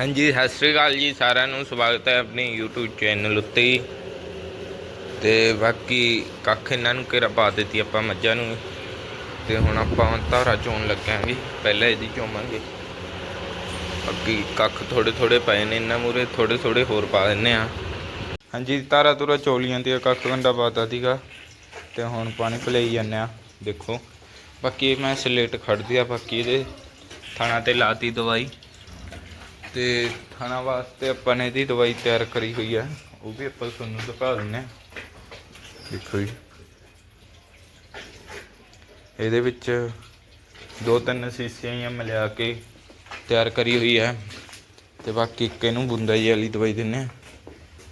ਹਾਂਜੀ, ਸਤਿ ਸ੍ਰੀ ਅਕਾਲ ਜੀ ਸਾਰਿਆਂ ਨੂੰ। ਸਵਾਗਤ ਹੈ ਆਪਣੀ YouTube ਚੈਨਲ ਉੱਤੇ ਹੀ। ਤੇ ਬਾਕੀ ਕੱਖ ਇਹਨਾਂ ਨੂੰ ਘੇਰਾ ਪਾ ਦਿੱਤੀ ਆਪਾਂ ਮੱਝਾਂ ਨੂੰ ਤੇ ਹੁਣ ਆਪਾਂ ਧਾਰਾ ਚੋਣ ਲੱਗਾਂਗੇ, ਪਹਿਲਾਂ ਇਹਦੀ ਚੋਵਾਂਗੇ। ਅੱਗੇ ਕੱਖ ਥੋੜੇ ਥੋੜੇ ਪਏ ਨੇ, ਇਹਨਾਂ ਮੂਰੇ ਥੋੜੇ ਥੋੜੇ ਹੋਰ ਪਾ ਦਿੰਨੇ ਆ ਹਾਂਜੀ, ਧਾਰਾ ਤੁਰਾ ਚੋਲੀਆਂ ਤੇ ਕੱਖ ਗੰਡਾ ਪਾਤਾ ਸੀਗਾ। ਤੇ ਹੁਣ ਪਾਣੀ ਪਲਾਈ ਜਾਂਦੇ ਆ ਦੇਖੋ। ਬਾਕੀ ਮੈਂ ਸਲੇਟ ਖੜਦੀ ਆ ਬਾਕੀ ਇਹਦੇ ਥਾਣਾ ਤੇ ਲਾਤੀ ਦਵਾਈ। ਤੇ ਥਾਣਾ ਵਾਸਤੇ ਆਪਾਂ ਨੇ ਇਹਦੀ ਦਵਾਈ ਤਿਆਰ ਕਰੀ ਹੋਈ ਹੈ ਉਹ ਵੀ ਆਪਾਂ ਤੁਹਾਨੂੰ ਦਿਖਾ ਦਿੰਨੇ ਆ। ਦੇਖੋ ਜੀ। ਇਹਦੇ ਵਿੱਚ ਦੋ ਤਿੰਨ ਸੀਸੀਆਂ ਹੀ ਮਿਲਾ ਕੇ ਤਿਆਰ ਕਰੀ ਹੋਈ ਹੈ ਤੇ ਬਾਕੀ ਇੱਕ ਇਹਨੂੰ ਬੁੰਦਾ ਵਾਲੀ ਦਵਾਈ ਦਿੰਨੇ ਆ।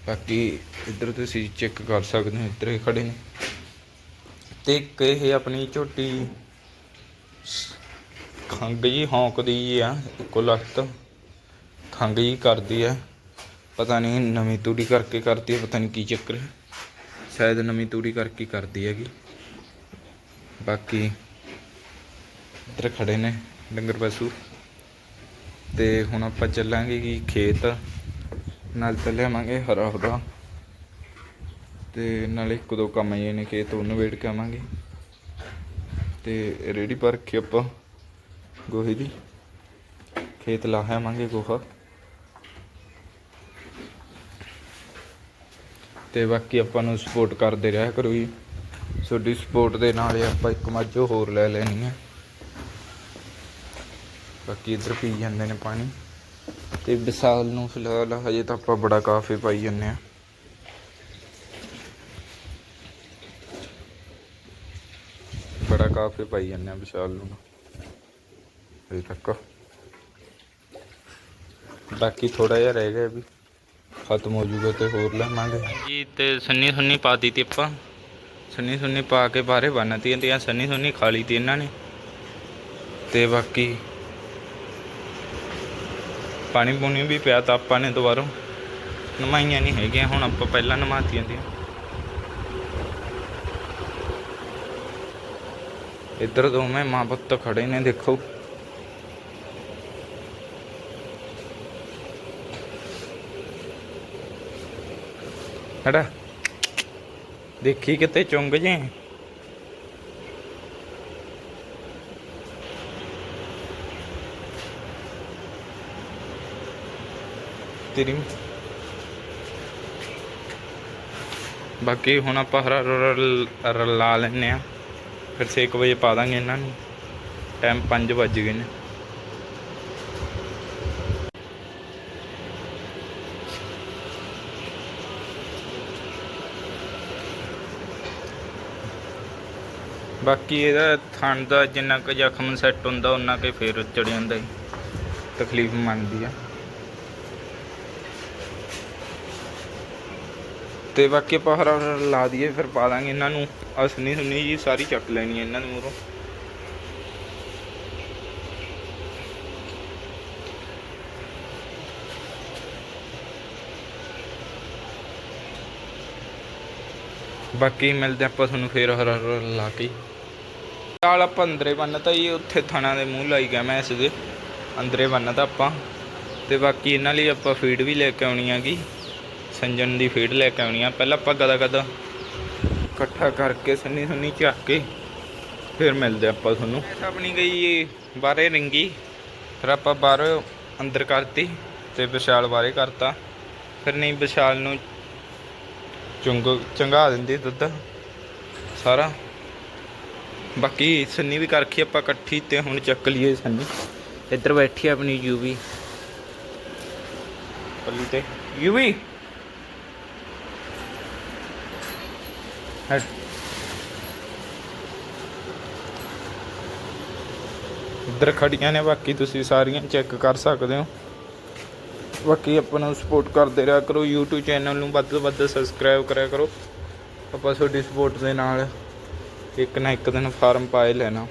ਬਾਕੀ ਇੱਧਰ ਤੁਸੀਂ ਚੈੱਕ ਕਰ ਸਕਦੇ ਹੋ, ਇੱਧਰ ਹੀ ਖੜੇ ਨੇ। ਤੇ ਇੱਕ ਇਹ ਆਪਣੀ ਝੋਟੀ ਖੰਗ ਜੀ ਹੌਂਕਦੀ ਆ, ਇੱਕੋ ਲਖਤ ਖੰਗ ਜੀ ਕਰਦੀ ਹੈ। ਪਤਾ ਨਹੀਂ ਨਵੀਂ ਤੂੜੀ ਕਰਕੇ ਕਰਦੀ ਹੈ, ਪਤਾ ਨਹੀਂ ਕੀ ਚੱਕਰ ਹੈ। ਸ਼ਾਇਦ ਨਵੀਂ ਤੂੜੀ ਕਰਕੇ ਕਰਦੀ ਹੈਗੀ। ਬਾਕੀ ਇੱਧਰ ਖੜੇ ਨੇ ਡੰਗਰ ਪਸ਼ੂ। ਤੇ ਹੁਣ ਆਪਾਂ ਚੱਲਾਂਗੇ ਕਿ ਖੇਤ। ਨਾਲ ਤਾਂ ਲਿਆਵਾਂਗੇ ਹਰਾ ਹਰਾ। ਤੇ ਨਾਲੇ ਇੱਕ ਦੋ ਕੰਮ ਆਏ ਨੇ ਖੇਤ, ਉਹਨੂੰ ਵੇਟ ਕੇ ਆਵਾਂਗੇ। ਤੇ ਰੇੜੀ ਪਰ ਕੇ ਆਪਾਂ ਗੋਹੇ ਦੀ ਖੇਤ ਲਾਹਾਵਾਂਗੇ ਗੋਹਾ। ਤੇ ਬਾਕੀ ਆਪਾਂ ਨੂੰ ਸਪੋਰਟ ਕਰਦੇ ਰਿਹਾ ਕਰੋ ਜੀ। ਤੁਹਾਡੀ ਸਪੋਰਟ ਦੇ ਨਾਲ ਹੀ ਆਪਾਂ ਇੱਕ ਮੱਝ ਹੋਰ ਲੈ ਲੈਣੀ ਹੈ ਬਾਕੀ ਇੱਧਰ ਪੀ ਜਾਂਦੇ ਨੇ ਪਾਣੀ। ਤੇ ਵਿਸਾਲ ਨੂੰ ਫਿਲਹਾਲ ਹਜੇ ਤਾਂ ਆਪਾਂ ਬੜਾ ਕਾਫੀ ਪਾਈ ਜਾਂਦੇ ਆ। ਬੜਾ ਕਾਫੀ ਪਾਈ ਜਾਂਦੇ ਆ ਵਿਸ਼ਾਲ ਨੂੰ। ਹਜੇ ਤੱਕ। ਬਾਕੀ ਥੋੜਾ ਜਿਹਾ ਰਹਿ ਗਿਆ ਵੀ। ਖਤਮ ਹੋ ਜੂਗਾ ਤੇ ਹੋਰ ਲਾਵਾਂਗੇ। ਜੀ, ਤੇ ਸੰਨੀ ਸੁੰਨੀ ਪਾ ਦਿੱਤੀ ਆਪਾਂ। ਸੰਨੀ ਸੁੰਨੀ ਪਾ ਕੇ ਬਾਹਰੇ ਬੰਨਤੀ ਤੇ ਸੰਨੀ ਸੁੰਨੀ ਖਾ ਲਈ ਤੀ ਇਹਨਾਂ ਨੇ। ਤੇ ਬਾਕੀ ਪਾਣੀ ਪੂਣੀ ਵੀ ਪਿਆ ਤਾਂ ਆਪਾਂ ਨੇ ਦੁਬਾਰਾ। ਨਮਾਈਆਂ ਨਹੀਂ ਹੈਗੀਆਂ, ਹੁਣ ਆਪਾਂ ਪਹਿਲਾਂ ਨਮਾਤੀਆਂ ਦੀਆਂ ਇੱਧਰ ਦੋਵੇਂ ਮਾਂ ਪੁੱਤ ਖੜੇ ਨੇ, ਦੇਖੋ। ਹੜਾ ਦੇਖੀ ਕਿਤੇ ਚੁੰਗ ਜੇ। ਤੇਰੀ ਬਾਕੀ ਹੁਣ ਆਪਾਂ ਹਰਾ ਰਲਾ ਲੈਨੇ ਆ ਫਿਰ 6 ਵਜੇ ਪਾ ਦਾਂਗੇ ਇਹਨਾਂ ਨੂੰ। ਟਾਈਮ 5 ਵੱਜ ਗਏ ਨੇ। ਬਾਕੀ ਇਹਦਾ ਥਣ ਦਾ ਜਿੰਨਾ ਕੁ ਜ਼ਖਮ ਸੈੱਟ ਹੁੰਦਾ ਉਹਨਾਂ ਕੇ ਫੇਰ ਚੜ ਜਾਂਦਾ ਜੀ। ਤਕਲੀਫ ਮੰਨਦੀ ਆ। ਤੇ ਬਾਕੀ ਆਪਾਂ ਹਰਾ ਹਰਾ ਲਾ ਦਈਏ, ਫਿਰ ਪਾ ਦਾਂਗੇ ਇਹਨਾਂ ਨੂੰ। ਅਸਨੀ ਸੁਣੀ ਜੀ, ਸਾਰੀ ਚੱਕ ਲੈਣੀ ਹੈ ਇਹਨਾਂ ਦੇ ਮੂਹਰੋਂ। ਬਾਕੀ ਮਿਲਦੇ ਆਪਾਂ ਤੁਹਾਨੂੰ ਫੇਰ ਹਰ ਹਰ ਲਾ ਕੇ ਨਾਲ ਆਪਾਂ ਅੰਦਰੇ ਬੰਨਤਾ ਜੀ, ਉੱਥੇ ਥਣਾ ਦੇ ਮੂੰਹ ਲਾਈ ਗਿਆ ਮੈਂ ਇਸ ਦੇ। ਅੰਦਰੇ ਬੰਨਤਾ ਆਪਾਂ। ਤੇ ਬਾਕੀ ਇਹਨਾਂ ਲਈ ਆਪਾਂ ਫੀਡ ਵੀ ਲੈ ਕੇ ਆਉਣੀ ਹੈਗੀ। ਸੰਜਨ ਦੀ ਫੀਡ ਲੈ ਕੇ ਆਉਣੀ ਆ। ਪਹਿਲਾਂ ਆਪਾਂ ਗਦਾ ਗਦਾ ਇਕੱਠਾ ਕਰਕੇ ਸੰਨੀ ਸੰਨੀ ਚੱਕ ਕੇ ਫਿਰ ਮਿਲਦੇ ਆਪਾਂ ਤੁਹਾਨੂੰ। ਆਪਣੀ ਗਈ ਬਾਹਰੇ ਰਿੰਗੀ। ਫਿਰ ਆਪਾਂ ਬਾਹਰੋਂ ਅੰਦਰ ਕਰਤੀ ਤੇ ਵਿਸ਼ਾਲ ਬਾਹਰੇ ਕਰਤਾ। ਫਿਰ ਨਹੀਂ ਵਿਸ਼ਾਲ ਨੂੰ ਚੁੰਗ ਚੰਗਾ ਦਿੰਦੀ ਦੁੱਧ ਸਾਰਾ। ਬਾਕੀ ਸੰਨੀ ਵੀ ਕਰਖੀ ਆਪਾਂ ਇਕੱਠੀ ਤੇ ਹੁਣ ਚੱਕ ਲਈਏ ਸੰਨੀ। ਇੱਧਰ ਬੈਠੀ ਆਪਣੀ ਯੂਵੀ। ਪੱਲੀ ਤੇ। ਯੂਵੀ। ਹਟ। ਇੱਧਰ ਖੜੀਆਂ ਨੇ ਬਾਕੀ ਤੁਸੀਂ ਸਾਰੀਆਂ ਚੈੱਕ ਕਰ ਸਕਦੇ ਹੋ। ਬਾਕੀ ਆਪਾਂ ਨੂੰ ਸਪੋਰਟ ਕਰਦੇ ਰਿਹਾ ਕਰੋ, YouTube ਚੈਨਲ ਨੂੰ ਵੱਧ ਤੋਂ ਵੱਧ ਸਬਸਕ੍ਰਾਈਬ ਕਰਿਆ ਕਰੋ। ਆਪਾਂ ਤੁਹਾਡੀ ਸਪੋਰਟ ਦੇ ਨਾਲ ਇੱਕ ਨਾ ਇੱਕ ਦਿਨ ਫਾਰਮ ਪਾਏ ਲੈਣਾ।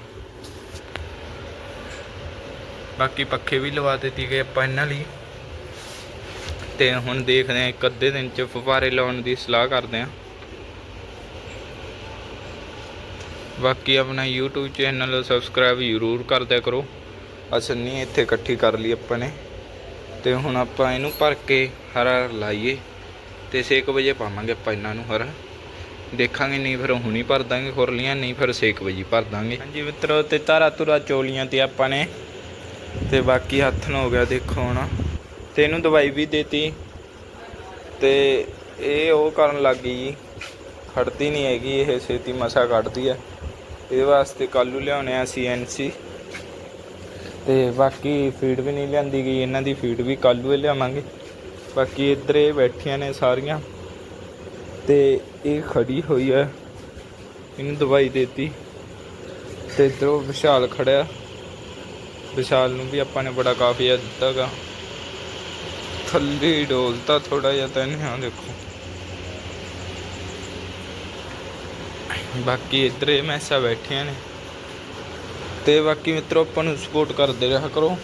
ਬਾਕੀ ਪੱਖੇ ਵੀ ਲਵਾ ਦਿੱਤੀ ਗਏ ਆਪਾਂ ਇਹਨਾਂ ਲਈ। ਤੇ ਹੁਣ ਦੇਖਦੇ ਹਾਂ ਇੱਕ ਅੱਧੇ ਦਿਨ ਚ ਫੁਵਾਰੇ ਲਾਉਣ ਦੀ ਸਲਾਹ ਕਰਦੇ ਹਾਂ। ਬਾਕੀ ਆਪਣਾ YouTube ਚੈਨਲ ਸਬਸਕ੍ਰਾਈਬ ਜ਼ਰੂਰ ਕਰਦਿਆ ਕਰੋ। ਅਸਲ ਨਹੀਂ ਇੱਥੇ ਇਕੱਠੀ ਕਰ ਲਈ ਆਪਾਂ ਨੇ। ਤੇ ਹੁਣ ਆਪਾਂ ਇਹਨੂੰ ਭਰ ਕੇ ਹਰਾ ਲਾਈਏ ਤੇ 6 ਵਜੇ ਪਾਵਾਂਗੇ ਆਪਾਂ ਇਹਨਾਂ ਨੂੰ ਹਰਾ। ਦੇਖਾਂਗੇ ਨਹੀਂ ਫਿਰ ਹੁਣੀ ਭਰ ਦਾਂਗੇ ਖੁਰਲੀਆਂ, ਨਹੀਂ ਫਿਰ 6 ਵਜੇ ਭਰ ਦਾਂਗੇ। ਹਾਂਜੀ ਮਿੱਤਰੋ, ਤੇ ਤਾਰਾ ਤੁਰਾ ਚੋਲੀਆਂ ਤੇ ਆਪਾਂ ਨੇ ਤੇ ਬਾਕੀ ਹੱਥ ਨੂੰ ਹੋ ਗਿਆ ਦੇਖੋ ਹੁਣ। ਤੇ ਇਹਨੂੰ ਦਵਾਈ ਵੀ ਦੇਤੀ ਤੇ ਇਹ ਉਹ ਕਰਨ ਲੱਗ ਗਈ ਜੀ। ਖੜਦੀ ਨਹੀਂ ਹੈਗੀ, ਇਹ ਛੇਤੀ ਮਸਾ ਕੱਢਦੀ ਹੈ ਇਹਦੇ ਵਾਸਤੇ ਕੱਲੂ ਲਿਆਉਣੇ ਆ ਸੀਐਨਸੀ ਤੇ ਬਾਕੀ ਫੀਡ ਵੀ ਨਹੀਂ ਲਿਆਂਦੀ ਗਈ, ਇਹਨਾਂ ਦੀ ਫੀਡ ਵੀ ਕੱਲੂ ਹੀ ਲਿਆਵਾਂਗੇ। ਬਾਕੀ ਇੱਧਰ ਇਹ ਬੈਠੀਆਂ ਨੇ ਸਾਰੀਆਂ ਤੇ ਇਹ ਖੜੀ ਹੋਈ ਹੈ ਇਹਨੂੰ ਦਵਾਈ ਦੇਤੀ ਤੇ ਇੱਧਰੋਂ ਵਿਸ਼ਾਲ ਖੜਿਆ। ਵਿਸ਼ਾਲ ਨੂੰ ਵੀ ਆਪਾਂ ਨੇ ਬੜਾ ਕਾਫੀ ਦਿੱਤਾ ਗਾ ਥੱਲੇ ਡੋਲਤਾ ਥੋੜਾ ਜਿਹਾ ਤਾਂ ਇਹਨੇ ਆ ਦੇਖੋ। ਬਾਕੀ ਇੱਧਰ ਇਹ ਮੈਸਾਂ ਬੈਠੀਆਂ ਨੇ। ਤੇ ਬਾਕੀ ਮਿੱਤਰੋ ਆਪਾਂ ਨੂੰ ਸਪੋਰਟ ਕਰਦੇ ਰਿਹਾ ਕਰੋ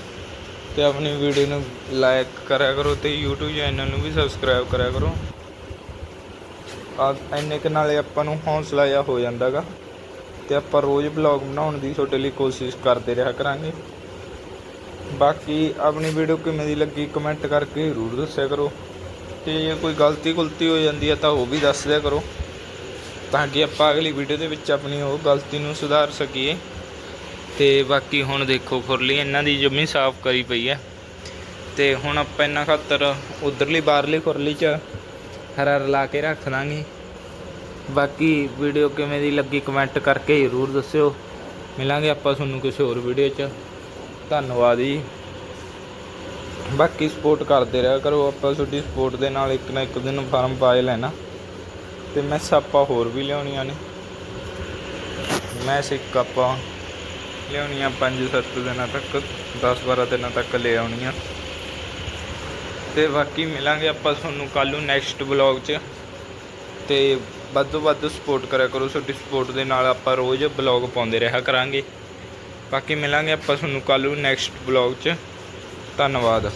ਤੇ ਆਪਣੀ ਵੀਡੀਓ ਨੂੰ ਲਾਈਕ ਕਰਿਆ ਕਰੋ ਤੇ YouTube ਚੈਨਲ ਨੂੰ ਵੀ ਸਬਸਕ੍ਰਾਈਬ ਕਰਿਆ ਕਰੋ। ਆ ਇੰਨੇ ਕੁ ਨਾਲੇ ਆਪਾਂ ਨੂੰ ਹੌਸਲਾ ਜਿਹਾ ਹੋ ਜਾਂਦਾਗਾ ਤੇ ਆਪਾਂ ਰੋਜ਼ ਵਲੌਗ ਬਣਾਉਣ ਦੀ ਤੁਹਾਡੇ ਲਈ ਕੋਸ਼ਿਸ਼ ਕਰਦੇ ਰਿਹਾ ਕਰਾਂਗੇ। ਬਾਕੀ ਆਪਣੀ ਵੀਡੀਓ ਕਿਵੇਂ ਦੀ ਲੱਗੀ ਕਮੈਂਟ ਕਰਕੇ ਜ਼ਰੂਰ ਦੱਸਿਆ ਕਰੋ। ਤੇ ਜੇ ਕੋਈ ਗਲਤੀ ਗੁਲਤੀ ਹੋ ਜਾਂਦੀ ਹੈ ਤਾਂ ਉਹ ਵੀ ਦੱਸ ਦਿਆ ਕਰੋ ਤਾਂ ਕਿ ਆਪਾਂ ਅਗਲੀ ਵੀਡੀਓ ਦੇ ਵਿੱਚ ਆਪਣੀ ਉਹ ਗਲਤੀ ਨੂੰ ਸੁਧਾਰ ਸਕੀਏ। ਤੇ ਬਾਕੀ ਹੁਣ ਦੇਖੋ ਖੁਰਲੀ ਇਹਨਾਂ ਦੀ ਜੰਮੀ ਸਾਫ਼ ਕਰੀ ਪਈ ਹੈ। ਤੇ ਹੁਣ ਆਪਾਂ ਇਹਨਾਂ ਖਾਤਰ ਉਧਰਲੀ ਬਾਹਰਲੀ ਖੁਰਲੀ 'ਚ ਹਰਾ ਰਲਾ ਕੇ ਰੱਖ ਦਾਂਗੇ। ਬਾਕੀ ਵੀਡੀਓ ਕਿਵੇਂ ਦੀ ਲੱਗੀ ਕਮੈਂਟ ਕਰਕੇ ਜ਼ਰੂਰ ਦੱਸਿਓ। ਮਿਲਾਂਗੇ ਆਪਾਂ ਤੁਹਾਨੂੰ ਕਿਸੇ ਹੋਰ ਵੀਡੀਓ 'ਚ। ਧੰਨਵਾਦ ਜੀ। ਬਾਕੀ ਸਪੋਰਟ ਕਰਦੇ ਰਿਹਾ ਕਰੋ। ਆਪਾਂ ਤੁਹਾਡੀ ਸਪੋਰਟ ਦੇ ਨਾਲ ਇੱਕ ਨਾ ਇੱਕ ਦਿਨ ਫਾਰਮ ਪਾ ਲੈਣਾ। ਤੇ ਮੈਸ ਆਪਾਂ ਹੋਰ ਵੀ ਲਿਆਉਣੀਆਂ ਨੇ। ਮੈਂ ਇੱਕ ਆਪਾਂ। ਲਿਆਉਣੀਆਂ 5-7 ਦਿਨਾਂ ਤੱਕ 10-12 ਦਿਨਾਂ ਤੱਕ ਲੈ ਆਉਣੀਆਂ। ਤੇ ਬਾਕੀ ਮਿਲਾਂਗੇ ਆਪਾਂ ਤੁਹਾਨੂੰ ਕੱਲ ਨੂੰ ਨੈਕਸਟ ਵਲੌਗ 'ਚ। ਤੇ ਵੱਧ ਤੋਂ ਵੱਧ ਸਪੋਰਟ ਕਰਿਆ ਕਰੋ, ਤੁਹਾਡੀ ਸਪੋਰਟ ਦੇ ਨਾਲ ਆਪਾਂ ਰੋਜ਼ ਵਲੌਗ ਪਾਉਂਦੇ ਰਿਹਾ ਕਰਾਂਗੇ। ਬਾਕੀ ਮਿਲਾਂਗੇ ਆਪਾਂ ਤੁਹਾਨੂੰ ਕੱਲ ਨੂੰ ਨੈਕਸਟ ਵਲੌਗ 'ਚ। ਧੰਨਵਾਦ।